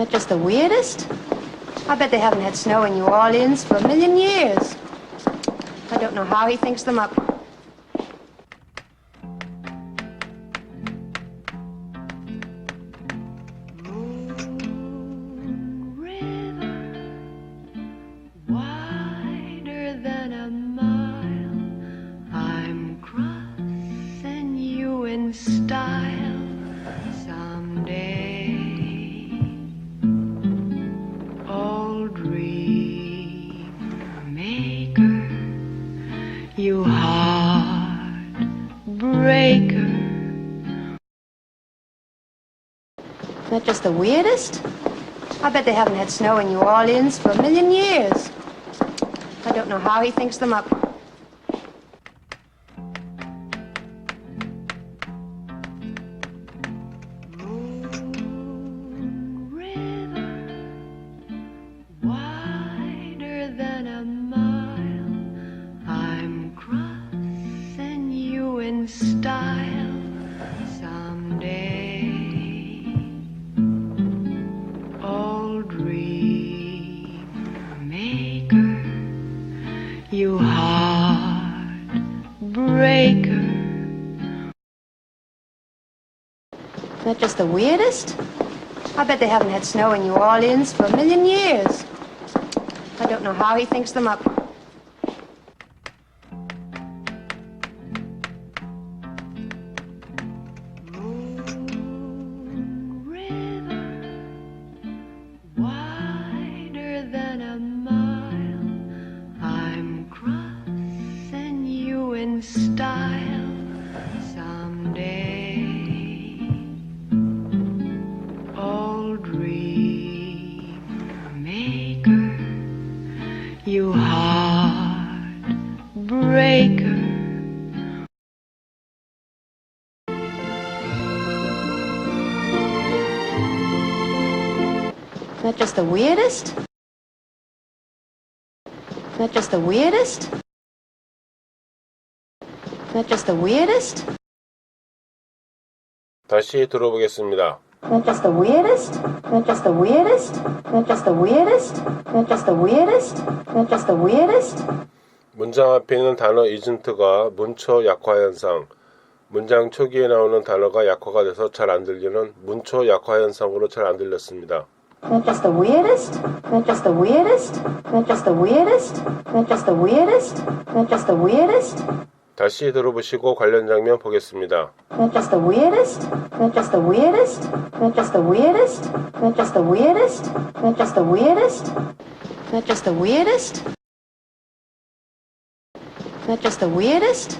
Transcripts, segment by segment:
that just the weirdest? I bet they haven't had snow in New Orleans for a million years. I don't know how he thinks them up. That just the weirdest? I bet they haven't had snow in New Orleans for a million years. I don't know how he thinks them up. Just the weirdest? I bet they haven't had snow in New Orleans for a million years. I don't know how he thinks them up. Just the weirdest? that just the weirdest? that just the weirdest? 다시 들어보겠습니다. that just the weirdest? that just the weirdest? that just the weirdest? that just the weirdest? that just the weirdest? 문장 앞에 있는 단어 isn't가 문초 약화 현상, 문장 초기에 나오는 단어가 약화가 돼서 잘 안 들리는 문초 약화 현상으로 잘 안 들렸습니다. Not just the weirdest. Not just the weirdest. Not just the weirdest. Not just the weirdest. Not just the weirdest. 다시 들어보시고 관련 장면 보겠습니다. Not just the weirdest. Not just the weirdest. Not just the weirdest. Not just the weirdest. Not just the weirdest. Not just the weirdest. Not just the weirdest.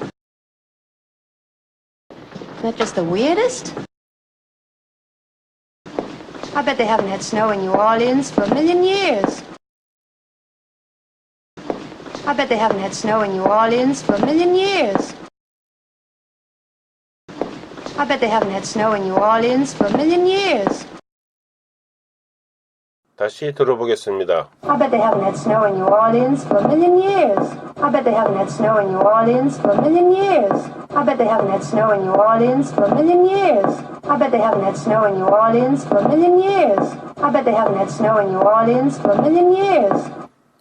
Not just the weirdest. I bet they haven't had snow in New Orleans for a million years. I bet they haven't had snow in New Orleans for a million years. I bet they haven't had snow in New Orleans for a million years. 다시 들어보겠습니다. I bet they haven't had snow in New Orleans for a million years. I bet they haven't had snow in New Orleans for a million years. I bet they haven't had snow in New Orleans for a million years. I bet they haven't had snow in New Orleans for a million years. I bet they haven't had snow in New Orleans for a million years.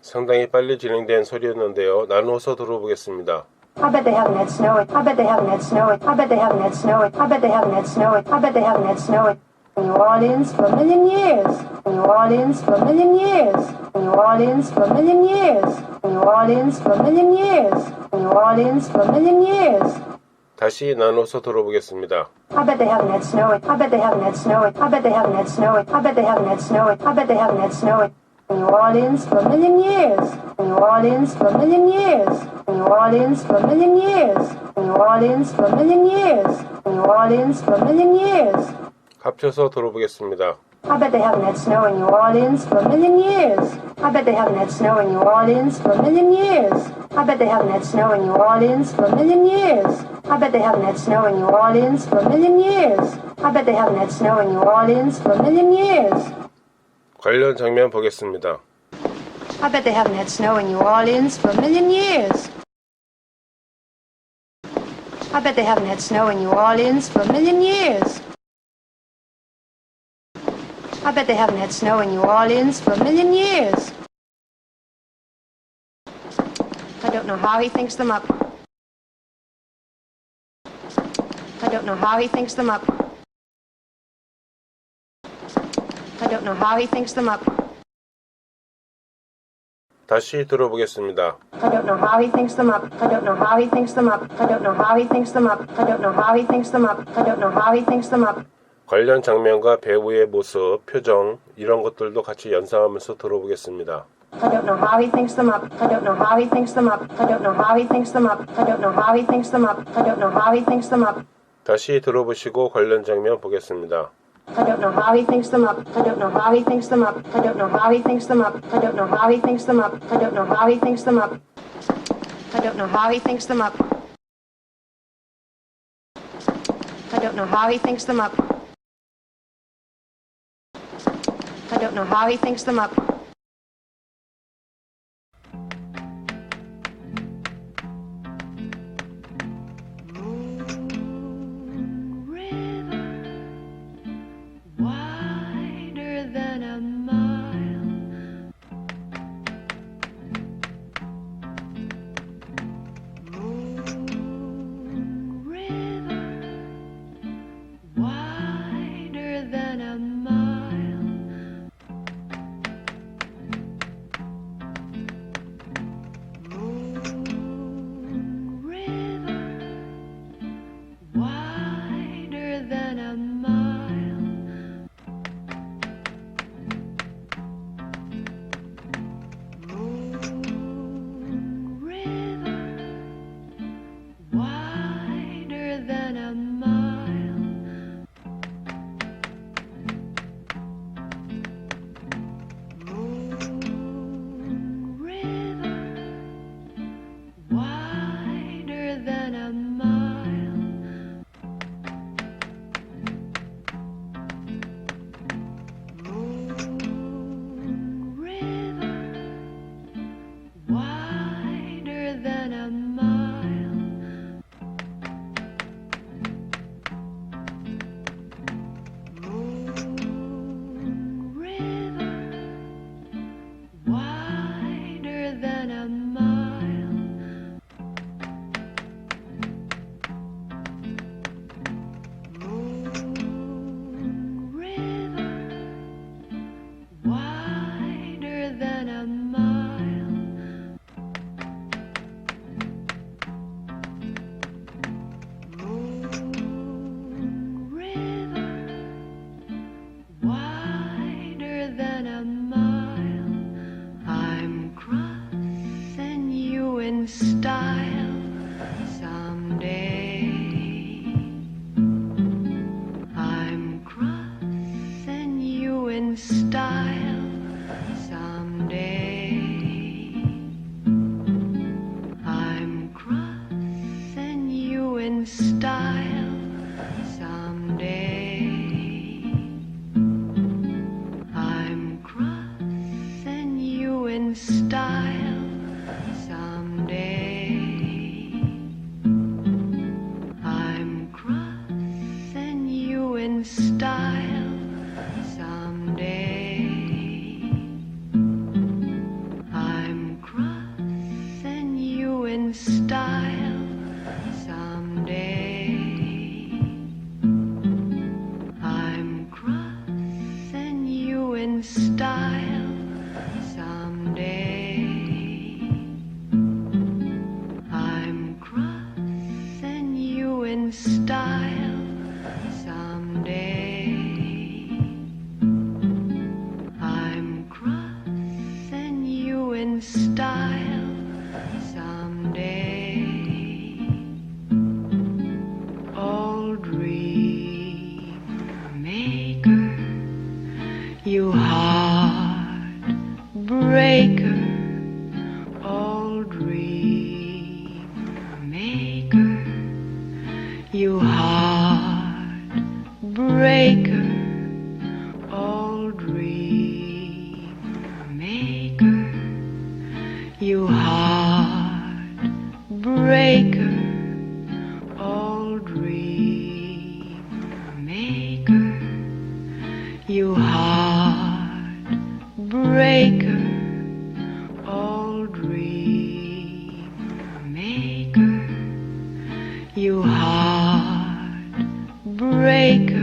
상당히 빨리 진행된 소리였는데요. 나누어서 들어보겠습니다. I bet they haven't had snow. I bet they haven't had snow. I bet they haven't had snow. I bet they haven't had snow. I bet they haven't had snow in New Orleans for a million years. New Orleans for a million years. New Orleans for a million years. New Orleans for a million years. New Orleans for a million years. 다시 나누어서 들어보겠습니다. I bet they haven't had snow. I bet they haven't had snow. I bet they haven't had snow. I bet they haven't had snow. I bet they haven't had snow in New Orleans for a million years. New Orleans for a million years. New Orleans for a million years. New Orleans for a million years. New Orleans for a million years. 합쳐서 들어보겠습니다. I bet they haven't had snow in New Orleans for a million years. I bet they haven't had snow in New Orleans for a million years. I bet they haven't had snow in New Orleans for a million years. I bet they haven't had snow in New Orleans for a million years. I bet they haven't had snow in New Orleans for a million years. 관련 장면 보겠습니다. I bet they haven't had snow in New Orleans for a million years. I bet they haven't had snow in New Orleans for a million years. I bet they haven't had snow in New Orleans for a million years. I don't know how he thinks them up. I don't know how he thinks them up. I don't know how he thinks them up. 다시 들어보겠습니다. I don't know how he thinks them up. I don't know how he thinks them up. I don't know how he thinks them up. I don't know how he thinks them up. I don't know how he thinks them up. 관련 장면과 배우의 모습, 표정 이런 것들도 같이 연상하면서 들어보겠습니다. I don't know how he thinks them up. I don't know how he thinks them up. I don't know how he thinks them up. I don't know how he thinks them up. I don't know how he thinks them up. 다시 들어보시고 관련 장면 보겠습니다. I don't know how he thinks them up. I don't know how he thinks them up. I don't know how he thinks them up. I don't know how he thinks them up. I don't know how he thinks them up. I don't know how he thinks them up. I don't know how he thinks them up. I don't know how he thinks them up. Heartbreaker,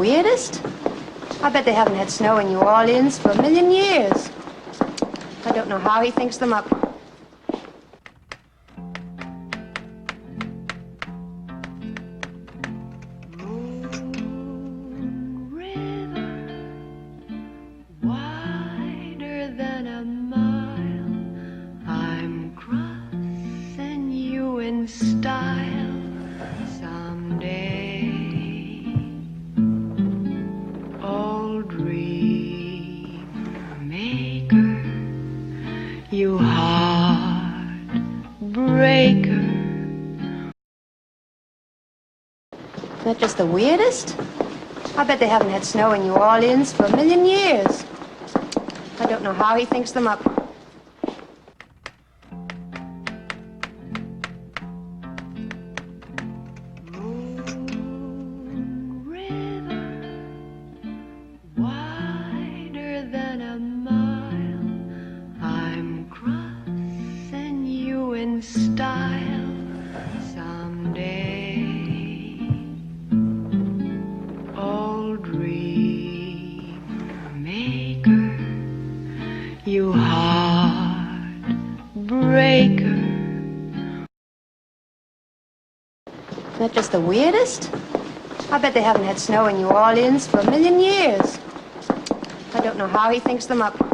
weirdest? I bet they haven't had snow in New Orleans for a million years. I don't know how he thinks them up. That just the weirdest? I bet they haven't had snow in New Orleans for a million years. I don't know how he thinks them up. Heartbreaker. Isn't that just the weirdest? I bet they haven't had snow in New Orleans for a million years. I don't know how he thinks them up.